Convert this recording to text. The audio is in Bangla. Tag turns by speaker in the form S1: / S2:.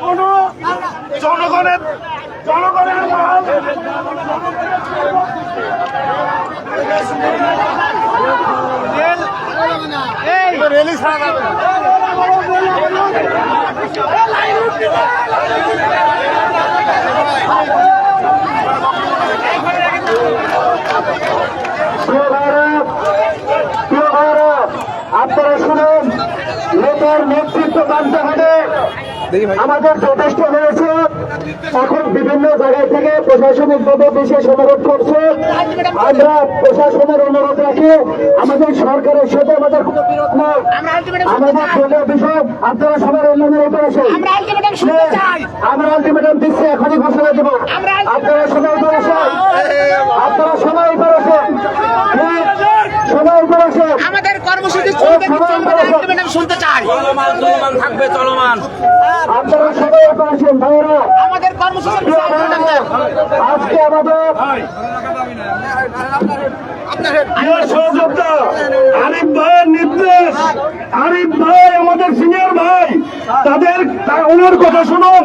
S1: কোন জনগণের জনগণের মাল।
S2: প্রিয় ভাইরা, প্রিয় ভাইরা, আপনারা শুনুন নেতার নেতৃত্ব মানতে হবে। আমাদের যথেষ্ট হয়েছে। এখন বিভিন্ন জায়গায় থেকে প্রশাসনিক ভাবে বিশেষ অনুরোধ করছে। আমরা প্রশাসনের অনুরোধ রাখি। আমাদের সরকারের সাথে আমাদের কোনো বিরোধ নেই আমাদের দলীয় বিষয় আপনারা সবার উন্নয়নের উপর আসেন।
S3: আমরা আলটিমেটাম শুনতে চাই।
S2: আমরা আলটিমেটাম দিচ্ছি এখনই ঘোষণা দেবো। আপনারা সবাই উপর আসেন আপনারা সবাই উপর আসেন সবাই উপর আসেন
S3: আমাদের কর্মসূচি চলবে কিন্তু আমরা আলটিমেটাম শুনতে চাই।
S4: চলমান চলমান থাকবে চলমান।
S2: আপনারা সবাই উপর আসেন ভাইয়েরা।
S3: আমাদের কর্মসূচি
S2: আজকে আমাদের
S1: প্রিয় সহযোদ্ধা আরিফ ভাইয়ের নির্দেশ। আরিফ ভাই আমাদের সিনিয়র ভাই। তাদের ওনার কথা শুনুন।